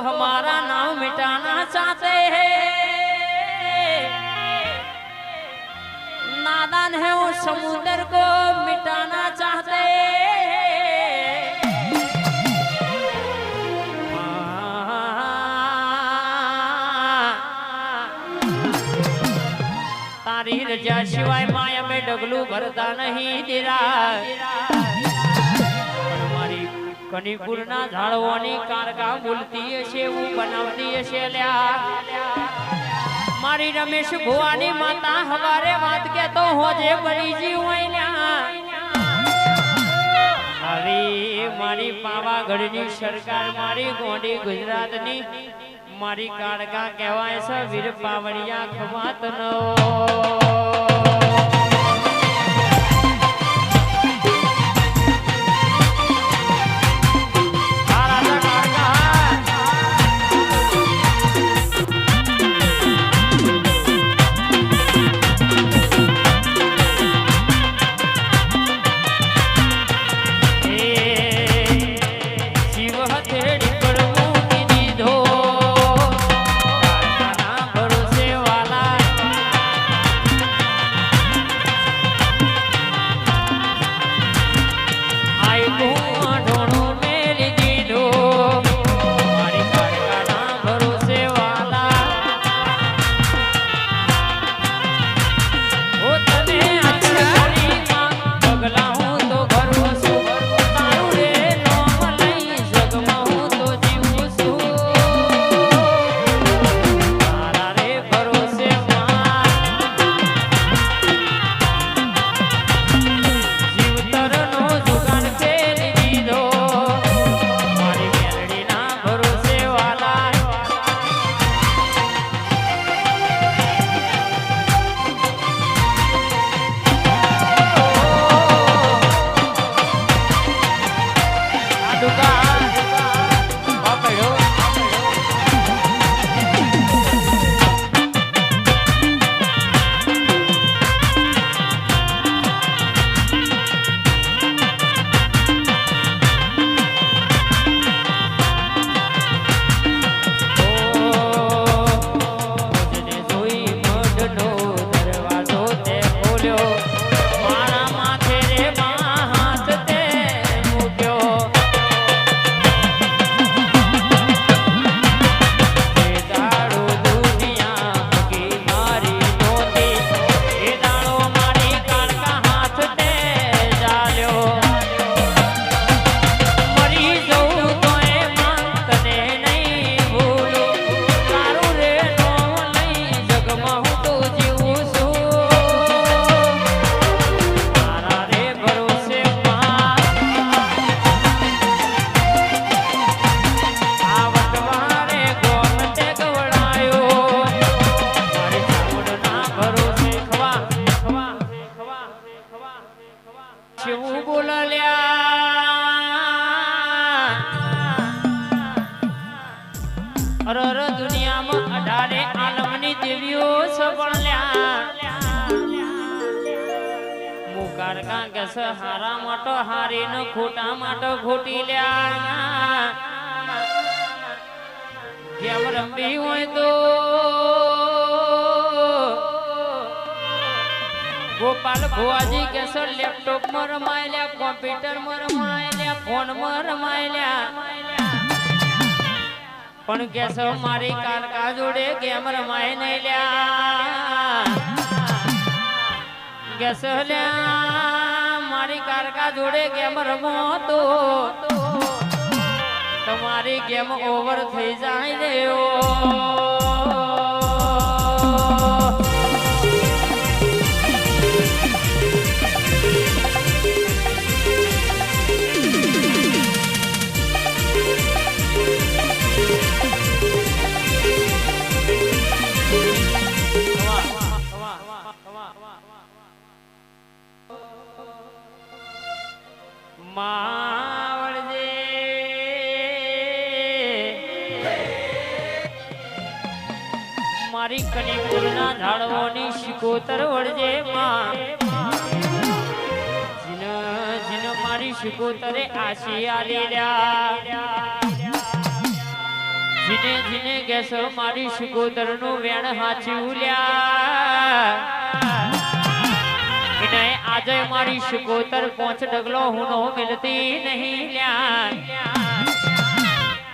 हमारा नाम मिटाना चाहते हैं। नादान है उस समुद्र को मिटाना चाहते तारी रजा शिवाय माया में डगलू भरता नहीं तेरा મારી કનીપુરના ઝાડવાની કારકા બોલતી હશે એવું બનાવતી હશે લ્યા. મારી રમેશ ભુવાની માતા હવારે વાત કેતો હોજે બરીજી હોય લ્યા. હવે મારી પાવાગઢની સરકાર, મારી ગોંડી ગુજરાતની. મારી કાળકા કહેવાય છે, વીર પાવડિયા ખવાત નો માટો હારી ન ખોટા માટો ખોટી લ્યા. કેમ રંબી હોય તો ગોપાલ ભુવાજી કેસ લેપટોપમાં રમાયેલા કોમ્પ્યુટરમાં રમાયેલા ફોનમાં રમાયેલા પણ કેસો મારી કારકા જોડે ગેમ રમાય નહીં લ્યા. કેસો લ્યા. મારી જોડે ગેમ રમો તો તમારી ગેમ ઓવર થઈ જાય રે મારી કનીપુરના ઝાડવોની શીખો તરવડજે માં જીન જીન મારી શિકોતરે આશી આલી રહ્યા. જીને જીને ગેસો મારી શિકોતરનું વેણ હાચી લ્યા એને આજે મારી શિકોતર પોંચ ડગલો હુનો મિલતી નહીં લ્યા.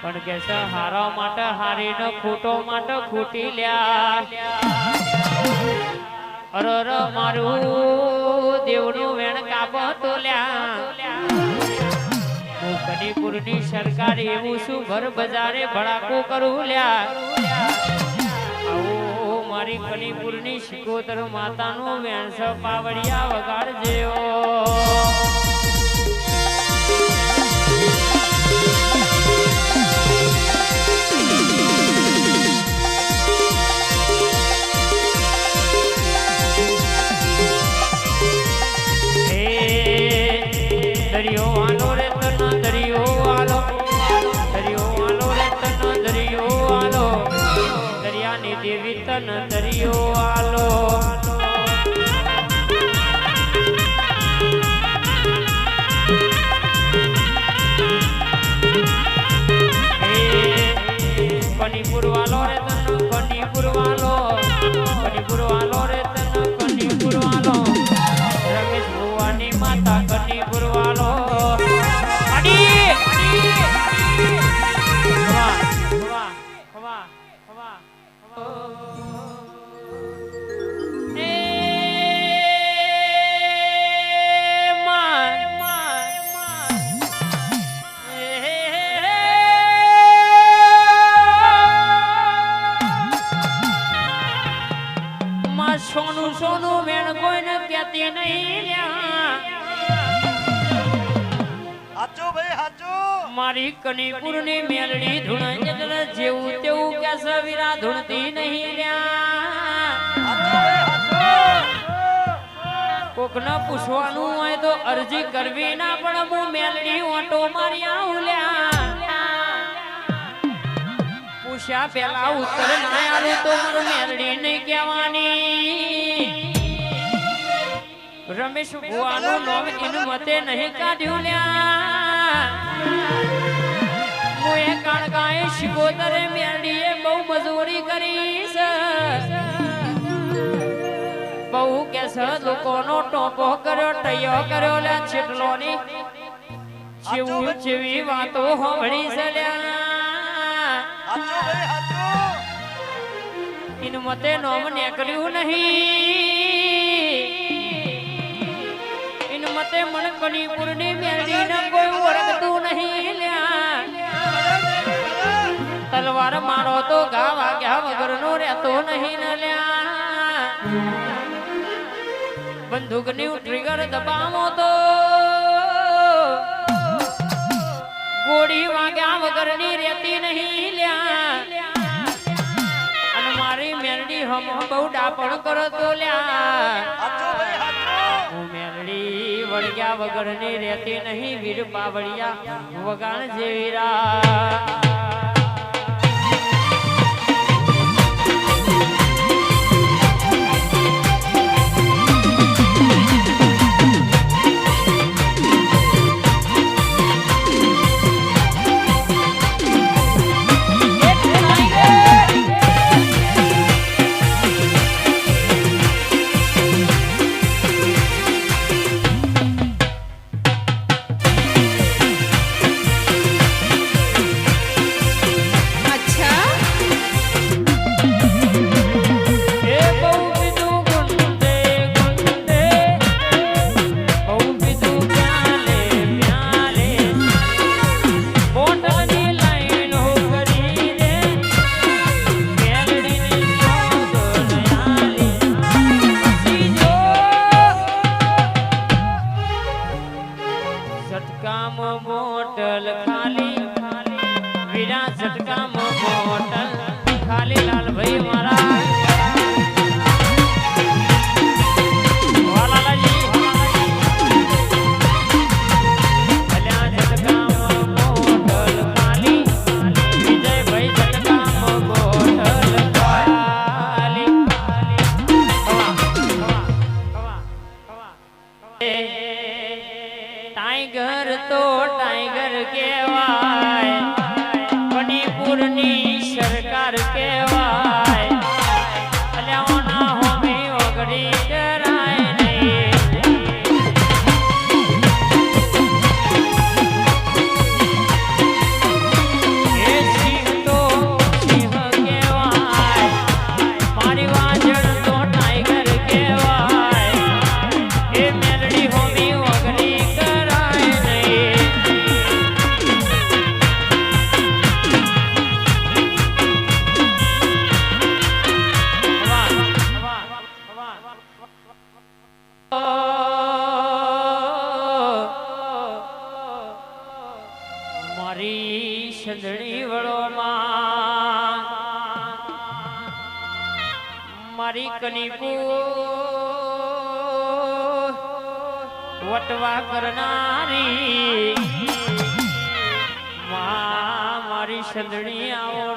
પણ કે છે, હારા માટે હારી ન ખોટો માટે ખોટી લ્યા. અરર મારું દેવનું વેણ કાપો તો લ્યા. હું કનીપુરની સરકાર એવું શું ઘર બજારે ભડાકો કરું લ્યા. મારી કનીપુરની શિકોતર માતાનું વેણસ પાવડિયા દરિયો મારી કનીપુરની મેલડી ધૂણ જગલ જેવું તેવું કે સવીરા ધૂણતી નહીં કોક કોકને પૂછવાનું હોય તો અરજી કરવી ના પણ હું મેલડી ઓટો મારી આવું પૂછ્યા પેલા ઉત્તર ના આવ્યું તો મારું મેલડી નહીં કહેવાની. રમેશ ભુવાનું નામ એનું મતે નહીં કાઢ્યું લ્યા. હું એ કાળકાએ શિકોતરે મેલડીએ બહુ મજૂરી કરી છે બહુ કે છે લોકોનો ટોપો કર્યો, ટયો કર્યો, લે છેટલોની જેવું જેવી વાતો હોભળી છે ઇન મતે નોમ નીકળ્યું નહીં. ઇન મતે મન કનીપુરની મેરડી ન કોઈ તલવાર મારો તો ગાવા ગયા વગર વગરનો રહેતો નહીં ને લ્યા બંદૂકની ટ્રિગર દબાવો તો. ગોળી વાગ્યા વગરની રહેતી નહીં લ્યા. અને મારી મેલડી હમ બહુ ડાપણ કરો તો લ્યા. હું વળગ્યા વગરની રહેતી નહીં, વીર પાવળિયા વગાણ જેવી રા કનીપુ વટવા કરનારી. માં મારી સંદણી આવો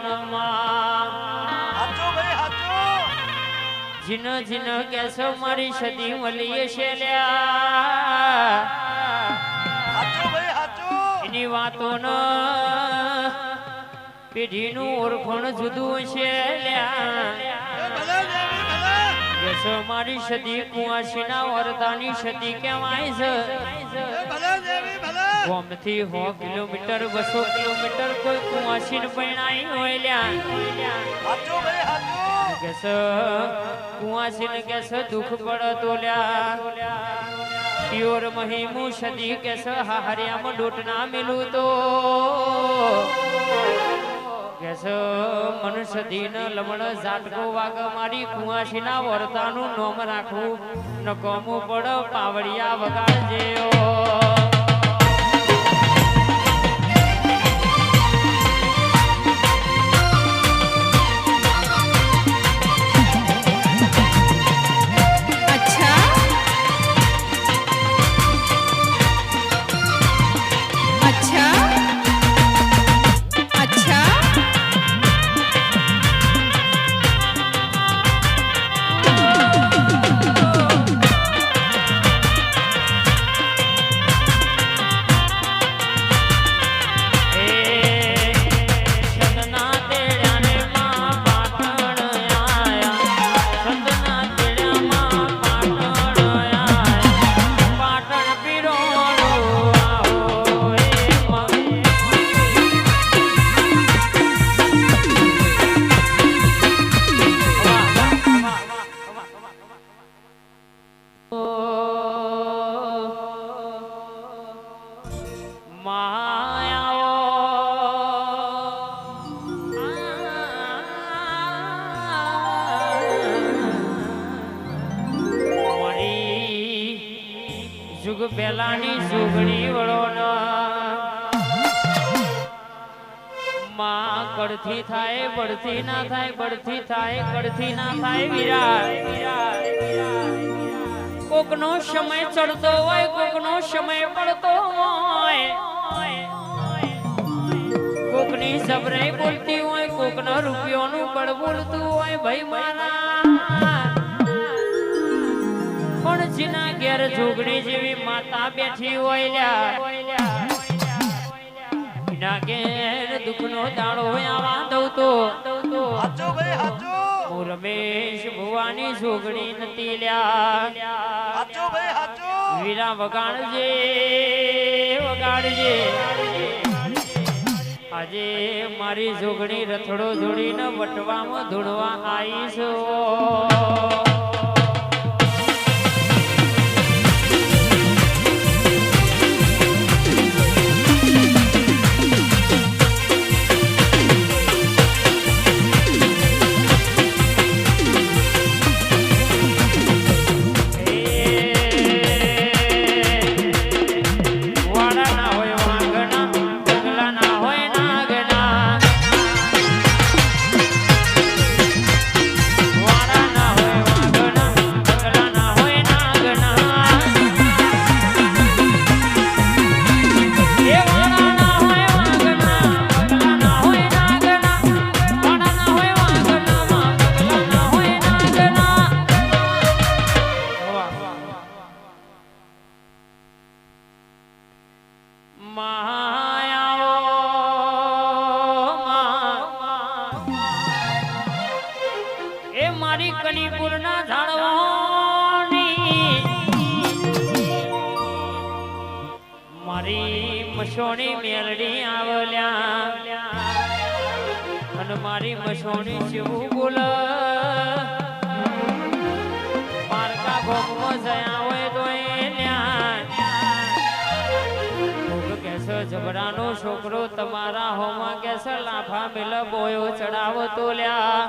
જીન જીન કેસો મારી સદી મલીએ છે એની વાતો ન. પેઢીનું ઓળખણ જુદું છે લ્યા કેસો મારી સદી કુંવાસીના વરદાની સદી કહેવાય છે? ગોમથી સો કિલોમીટર, બસો કિલોમીટર કોઈ કુંવાસીને પરણાઈ હોય લ્યા. કેસ કુવાસી ને કેસ દુઃખ પડતો લ્યા. પ્યોર મહિમુ સદી કેસ હાહરિયામાં ડોટના મિલું તો. કેસ મનુષ્ય દિન લમણ ઝાટકો વાગ મારી કુવાસીના વર્તાનું નોમ રાખવું. ન કોમું પડ, પાવડિયા વગાડજે ઓ. પેલાની સુગણી વળો માં કડથી થાય, બળથી ના થાય, બળથી થાય, કડથી ના થાય, વિરાટ. કોકનો સમય ચડતો હોય, કોકનો સમય પડતો હોય. કોકની સબરાઈ બોલતી હોય, કોકનો રૂપિયોનું બળ બોલતું હોય, ભાઈ મારા જીના ઘેર જોગણી જેવી માતા બેઠી હોય લ્યા. એના ઘેર દુઃખનો દાડો આવા દઉં તો. હાચું ભાઈ હાચું. હું રમેશ ભુવાની જોગણી નથી લ્યા. હાચું ભાઈ હાચું. વીરા વગાડજે વગાડજે. આજે મારી જોગણી રથડો જોડીને વટવામાં ધૂળવા આવીશ. અને મારી મસોણી શિવું બોલ. મારકા ભોગમાં જયા હોય તો એ કેસે જબરાનો છોકરો તમારા હોમાં કેસે લાફા મિલ બોયો ચડાવો તો લ્યા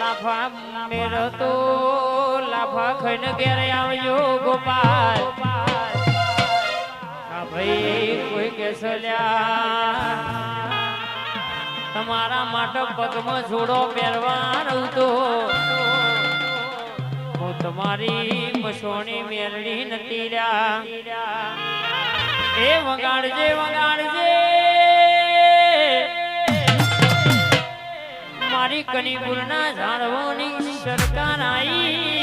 લાફા મેલ તો લાફા ખાઈને ઘેરે આવ્યો ગોપાલ. ભાઈ, કોઈ કેસ લ્યા. તમારા માટે પગમાં જોડો પહેરવા રહું તો. હું તમારી મસોણી મેળવી નથી રહ્યા. એ વગાડજે વગાડજે. મારી કનીપુરના ઝાડવાની સરકાર આઈ.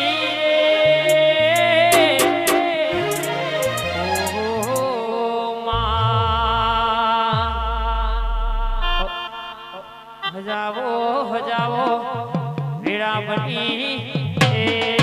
ભણી